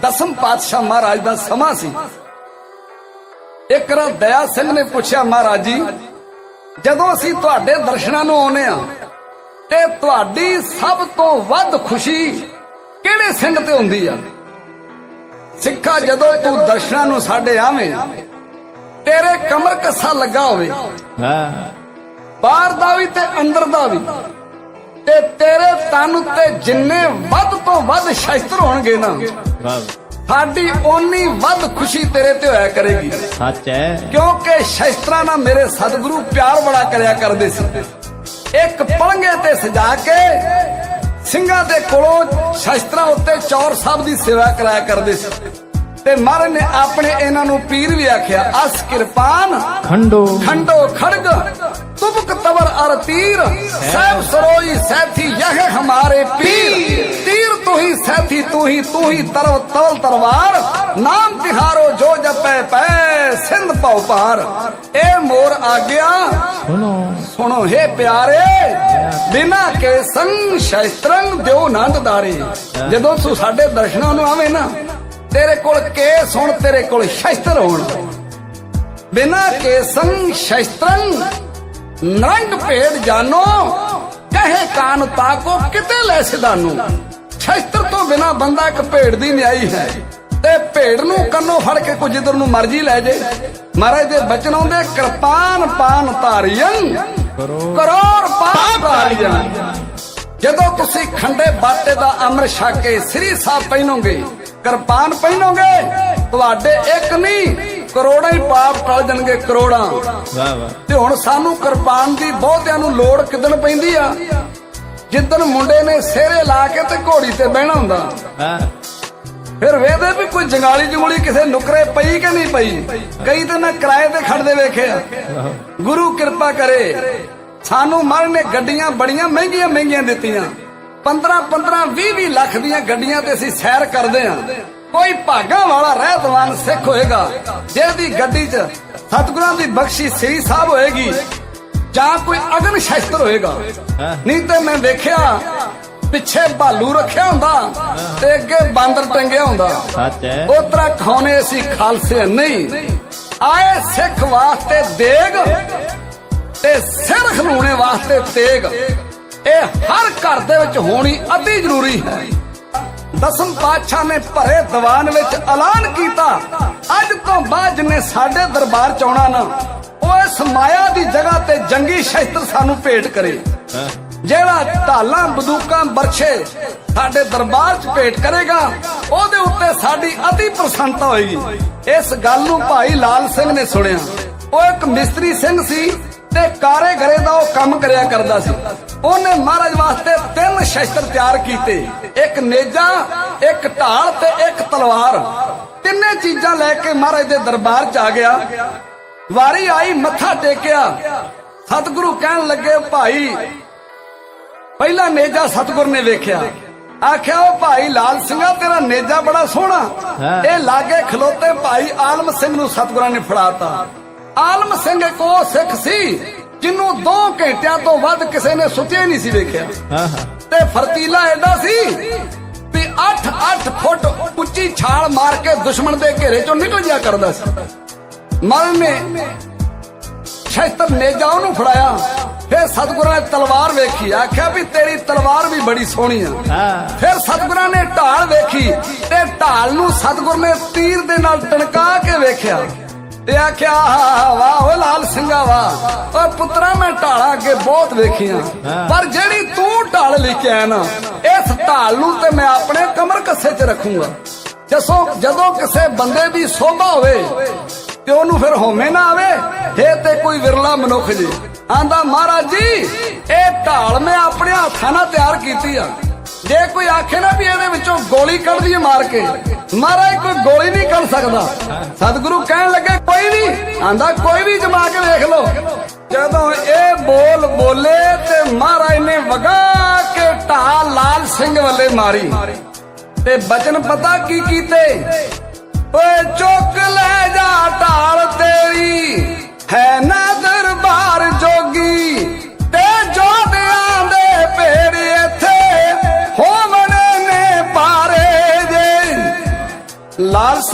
ਦਸਮ ਪਾਤਸ਼ਾਹ ਮਹਾਰਾਜ ਦਾ ਸਮਾਂ ਸੀ। ਇੱਕ ਰਾ ਦਇਆ ਸਿੰਘ ਨੇ ਪੁੱਛਿਆ ਮਹਾਰਾਜ ਜੀ ਜਦੋਂ ਅਸੀਂ ਤੁਹਾਡੇ ਦਰਸ਼ਨਾਂ ਨੂੰ ਆਉਨੇ ਆ ਤੇ ਤੁਹਾਡੀ ਸਭ ਤੋਂ ਵੱਧ ਖੁਸ਼ੀ ਕਿਹੜੇ ਸਿੰਘ ਤੇ ਹੁੰਦੀ ਆ? ਸਿੱਖਾ ਜਦੋਂ ਤੂੰ ਦਰਸ਼ਨਾਂ ਨੂੰ ਸਾਡੇ ਆਵੇਂ ਤੇਰੇ ਕਮਰ ਕੱਸਾ ਲੱਗਾ ਹੋਵੇ ਹਾਂ। ਬਾਹਰ ਦਾ ਵੀ ਤੇ ਅੰਦਰ ਦਾ ਵੀ ਤੇ ਤੇਰੇ ਤਨ ਉੱਤੇ ਜਿੰਨੇ ਵੱਧ ਤੋਂ ਵੱਧ ਸ਼ਸਤਰ ਹੋਣਗੇ ਨਾ ਸਾਡੀ ਓਨੀ ਵੱਧ ਖੁਸ਼ੀ ਤੇਰੇ ਤੇ ਹੋਇਆ ਕਰੇਗੀ। ਸੱਚ ਹੈ। ਕਿਉਂਕਿ ਸ਼ਸਤਰਾਂ ਨਾਲ ਮੇਰੇ ਸਤਿਗੁਰੂ ਪਿਆਰ ਬੜਾ ਕਰਿਆ ਕਰਦੇ ਸੀ। ਇੱਕ ਪਲੰਗੇ ਤੇ ਸਜਾ ਕੇ ਸਿੰਘਾਂ ਦੇ ਕੋਲੋਂ ਸ਼ਸਤਰਾਂ ਉੱਤੇ ਚੌਰ ਸਾਹਿਬ ਦੀ ਸੇਵਾ ਕਰਾਇਆ ਕਰਦੇ ਸੀ। ਤੇ ਮਹਾਰਾਜ ਨੇ ਆਪਣੇ ਇਹਨਾਂ ਨੂੰ ਪੀਰ ਵੀ ਆਖਿਆ ਅਸ ਕਿਰਪਾਨ ਖੰਡੋ। ਖੰਡੋ ਖੜਗ ਤੁਬਕ ਤਵਰ ਅਰ ਤੀਰ ਸਹਿਬ ਸਰੋਈ ਸੈਥੀ ਯਹ ਹਮਾਰੇ ਪੀਰ। ਹੈ ਤੂੰ ਹੀ ਤੂੰ ਹੀ ਤਰਵ ਤਵਲ ਤਰਵਾਰ ਨਾਮ ਤਿਹਾਰੋ ਜੋ ਜਪੈ ਪੈ ਸਿੰਧ ਭਉ ਪਾਰ ਇਹ ਮੋਰ ਆਗਿਆ ਸੁਣੋ ਸੁਣੋ ਹੈ ਪਿਆਰੇ ਬਿਨਾ ਕੇ ਸੰਗ ਸ਼ਸਤਰੰ ਦਿਓ ਨੰਦਦਾਰੇ ਜਦੋਂ ਤੂੰ ਸਾਡੇ ਦਰਸ਼ਨਾਂ ਨੂੰ ਆਵੇਂ ਨਾ ਤੇਰੇ ਕੋਲ ਕੇਸ ਹੋਣ ਤੇਰੇ ਕੋਲ ਸ਼ਸਤਰ ਹੋਣ ਬਿਨਾ ਕੇਸੰ ਸ਼ਸਤਰੰ ਨੰਗ ਭੇਡ ਜਾਨੋ ਕਹੇ ਕਾਨ ਤਾਕੋ ਕਿਤੇ ਲੈ ਸਿਦਾਨੋ ਸ਼ਸਤਰ ਤੋਂ ਬਿਨਾ ਬੰਦਾ ਇੱਕ ਭੇਡ ਦੀ ਨਿਆਈ ਹੈ। ਤੇ ਭੇਡ ਨੂੰ ਕੰਨੋਂ ਫੜ ਕੇ ਕੁਝ ਜਿੱਧਰ ਨੂੰ ਮਰਜ਼ੀ ਲੈ ਜੇ। ਮਹਾਰਾਜ ਦੇ ਬਚਨ ਆਉਂਦੇ ਕਿਰਪਾਨ ਪਾਨ ਧਾਰੀਆਂ ਕਰੋੜ ਪਾਪ ਧਾਰੀਆਂ ਜਦੋਂ ਤੁਸੀਂ ਖੰਡੇ ਬਾਟੇ ਦਾ ਅੰਮ੍ਰਿਤ ਛਕ ਕੇ ਸ੍ਰੀ ਸਾਹਿਬ ਪਹਿਨੋਗੇ ਕਿਰਪਾਨ ਪਹਿਨੋਗੇ ਤੁਹਾਡੇ ਇੱਕ ਨਹੀਂ ਕਰੋੜਾਂ ਹੀ ਪਾਪ ਟਲ ਜਾਣਗੇ ਕਰੋੜਾਂ। ਵਾਹ ਵਾਹ। ਤੇ ਹੁਣ ਸਾਨੂੰ ਕਿਰਪਾਨ ਦੀ ਬਹੁਤਿਆਂ ਨੂੰ ਲੋੜ ਕਿਦਣ ਪੈਂਦੀ ਆ? ਜਿੱਦਣ ਮੁੰਡੇ ਨੇ ਸਿਹਰੇ ਲਾ ਕੇ ਤੇ ਘੋੜੀ ਤੇ ਬਹਿਣਾ ਹੁੰਦਾ ਹਾਂ। ਫਿਰ ਵੇਖਦੇ ਵੀ ਕੋਈ ਜੰਗਾਲੀ ਜੰਗੂਲੀ ਕਿਸੇ ਨੁਕਰੇ ਪਈ ਕਿ ਨਹੀਂ ਪਈ? ਕਈ ਤਾਂ ਮੈਂ ਕਿਰਾਏ ਤੇ ਖੜਦੇ ਵੇਖਿਆ ਗੁਰੂ ਕਿਰਪਾ ਕਰੇ ਸਾਨੂੰ ਮਰ ਨੇ ਗੱਡੀਆਂ ਬੜੀਆਂ ਮਹਿੰਗੀਆਂ ਮਹਿੰਗੀਆਂ ਦਿੱਤੀਆਂ। 15 15 20 20 ਲੱਖ ਦੀਆਂ ਗੱਡੀਆਂ ਤੇ ਅਸੀਂ ਸੈਰ ਕਰਦੇ ਆ। ਕੋਈ ਭਾਗਾ ਵਾਲਾ ਰਹਿਤਵਾਨ ਸਿੱਖ ਹੋਏਗਾ ਜਿਹਦੀ ਗੱਡੀ 'ਚ ਸਤਿਗੁਰਾਂ ਦੀ ਬਖਸ਼ੀ ਸ੍ਰੀ ਸਾਹਿਬ ਹੋਏਗੀ। ਜਾਂ ਕੋਈ ਅਗਨ ਸ਼ਸਤਰ ਹੋਏਗਾ। ਨਹੀਂ ਤੇ ਮੈਂ ਵੇਖਿਆ ਪਿੱਛੇ ਭਾਲੂ ਰੱਖਿਆ ਹੁੰਦਾ ਤੇ ਅੱਗੇ ਬਾਂਦਰ ਟੰਗਿਆ ਹੁੰਦਾ। ਸੱਚ ਹੈ। ਉਹ ਤਰ੍ਹਾਂ ਖਾਉਣੇ ਅਸੀਂ ਖਾਲਸੇ ਨਹੀਂ। ਆਏ ਸਿੱਖ ਵਾਸਤੇ ਦੇਗ ਤੇ ਸਿਰ ਖਲੂਣੇ ਵਾਸਤੇ ਤੇਗ। ਇਹ ਹਰ ਘਰ ਦੇ ਵਿੱਚ ਹੋਣੀ ਅਤੀ ਜ਼ਰੂਰੀ ਹੈ। ਦਸਮ ਪਾਤਸ਼ਾਹ ਨੇ ਭਰੇ ਦੀਵਾਨ ਵਿੱਚ ਐਲਾਨ ਕੀਤਾ ਅੱਜ ਤੋਂ ਬਾਅਦ ਜਿਹਨੇ ਸਾਡੇ ਦਰਬਾਰ ਚ ਆਉਣਾ ਨਾ ਉਹ ਇਸ ਮਾਇਆ ਦੀ ਜਗ੍ਹਾ ਤੇ ਜੰਗੀ ਸ਼ਸਤਰ ਸਾਨੂੰ ਭੇਟ ਕਰੇ। ਜਿਹੜਾ ਢਾਲਾਂ ਬੰਦੂਕਾਂ ਬਰਛੇ ਸਾਡੇ ਦਰਬਾਰ 'ਚ ਭੇਟ ਕਰੇਗਾ ਉਹਦੇ ਉੱਤੇ ਸਾਡੀ ਅਤੀ ਪ੍ਰਸੰਨਤਾ ਹੋਏਗੀ। ਇਸ ਗੱਲ ਨੂੰ ਭਾਈ ਲਾਲ ਸਿੰਘ ਨੇ ਸੁਣਿਆ। ਉਹ ਇੱਕ ਮਿਸਤਰੀ ਸਿੰਘ ਸੀ ਤੇ ਕਾਰੇ ਘਰੇ ਦਾ ਉਹ ਕੰਮ ਕਰਿਆ ਕਰਦਾ ਸੀ। ਉਹਨੇ ਮਹਾਰਾਜ ਵਾਸਤੇ ਤਿੰਨ ਸ਼ਸਤਰ ਤਿਆਰ ਕੀਤੇ। ਇੱਕ ਨੇਜਾ ਇੱਕ ਢਾਲ ਤੇ ਇੱਕ ਤਲਵਾਰ। ਤਿੰਨੇ ਚੀਜ਼ਾਂ ਲੈ ਕੇ ਮਹਾਰਾਜ ਦੇ ਦਰਬਾਰ 'ਚ ਆ ਗਿਆ। ਵਾਰੀ ਆਈ ਮੱਥਾ ਟੇਕਿਆ। ਸਤਿਗੁਰੂ ਕਹਿਣ ਲੱਗੇ ਭਾਈ ਪਹਿਲਾ ਨੇਜਾ ਸਤਗੁਰ ਨੇ ਵੇਖਿਆ। ਆਖਿਆ ਉਹ ਭਾਈ ਲਾਲ ਸਿੰਘਾ ਤੇਰਾ ਨੇਜਾ ਬੜਾ ਸੋਹਣਾ। ਇਹ ਲਾਗੇ ਖਲੋਤੇ ਭਾਈ ਆਲਮ ਸਿੰਘ ਨੂੰ ਸਤਗੁਰਾਂ ਨੇ ਫੜਾਤਾ। ਆਲਮ ਸਿੰਘ ਇੱਕ ਉਹ ਸਿੱਖ ਸੀ ਜਿਹਨੂੰ 2 ਘੰਟਿਆਂ ਤੋਂ ਵੱਧ ਕਿਸੇ ਨੇ ਸੁੱਤਿਆ ਹੀ ਨਹੀਂ ਸੀ ਵੇਖਿਆ। ਤੇ ਫਰਤੀਲਾ ਐਡਾ ਸੀ ਵੀ 8-8 ਫੁੱਟ ਉੱਚੀ ਛਾਲ ਮਾਰ ਕੇ ਦੁਸ਼ਮਣ ਦੇ ਘੇਰੇ ਚੋਂ ਨਿਕਲ ਜਾ ਕਰਦਾ ਸੀ। ਮਰਨ ਨੇ ਸ਼ੈਤਰ ਨੇਜਾ ਉਹਨੂੰ ਫੜਾਇਆ। ਫਿਰ ਸਤਿਗੁਰਾਂ ਨੇ ਤਲਵਾਰ ਵੇਖੀ। ਆਖਿਆ ਵੀ ਤੇਰੀ ਤਲਵਾਰ ਵੀ ਬੜੀ ਸੋਹਣੀ ਆ। ਫਿਰ ਸਤਿਗੁਰਾਂ ਨੇ ਢਾਲ ਵੇਖੀ ਤੇ ਢਾਲ ਨੂੰ ਸਤਿਗੁਰ ਨੇ ਤੀਰ ਦੇ ਨਾਲ ਟਣਕਾ ਕੇ ਵੇਖਿਆ। ਤੇ ਆਖਿਆ ਵਾਹ ਓ ਲਾਲ ਸਿੰਘਾ ਵਾਹ। ਓ ਪੁੱਤਰਾ ਮੈਂ ਢਾਲਾਂ ਅੱਗੇ ਬਹੁਤ ਵੇਖੀਆਂ। ਪਰ ਜਿਹੜੀ ਤੂੰ ਢਾਲ ਲੈ ਕੇ ਆਇਆ ਨਾ ਇਸ ਢਾਲ ਨੂੰ ਤੇ ਮੈਂ ਆਪਣੇ ਕਮਰ ਕੱਸੇ 'ਚ ਰੱਖੂੰਗਾ। ਜਸੋ ਜਦੋਂ ਕਿਸੇ ਬੰਦੇ ਦੀ ਸੋਭਾ ਹੋਵੇ ਤੇ ਉਹਨੂੰ ਫਿਰ ਹੋਮੇ ਨਾ ਆਵੇ ਇਹ ਤੇ ਕੋਈ ਵਿਰਲਾ ਮਨੁੱਖ ਜੀ। ਆਂਦਾ, ਮਹਾਰਾਜ ਜੀ, ਇਹ ਢਾਲ ਮੈਂ ਆਪਣੇ ਹੱਥਾਂ ਨਾਲ ਤਿਆਰ ਕੀਤੀ ਆ। ਜੇ ਕੋਈ ਆਖੇ ਨਾ ਵੀ ਇਹਦੇ ਵਿੱਚੋਂ ਗੋਲੀ ਕੱਢਦੀ ਮਾਰ ਕੇ, ਮਹਾਰਾਜ ਕੋਈ ਗੋਲੀ ਨਹੀਂ ਕੱਢ ਸਕਦਾ। ਸਤਿਗੁਰੂ ਕਹਿਣ ਲੱਗੇ, ਕੋਈ ਨਹੀਂ। ਆਂਦਾ, ਕੋਈ ਵੀ ਜਮਾ ਕੇ ਵੇਖ ਲਓ। ਜਦੋਂ ਇਹ ਬੋਲ ਬੋਲੇ ਤੇ ਮਹਾਰਾਜ ਨੇ ਵਗਾ ਕੇ ਢਾਲ ਲਾਲ ਸਿੰਘ ਵੱਲੇ ਮਾਰੀ। ਤੇ ਬਚਨ ਪਤਾ ਕੀ ਕੀਤੇ? ਓਏ ਚੁੱਕ ਲੈ ਜਾ ਢਾਲ ਤੇਰੀ ਹੈ ਨਾ ਦਰਬਾਰ ਜੋਗੀ।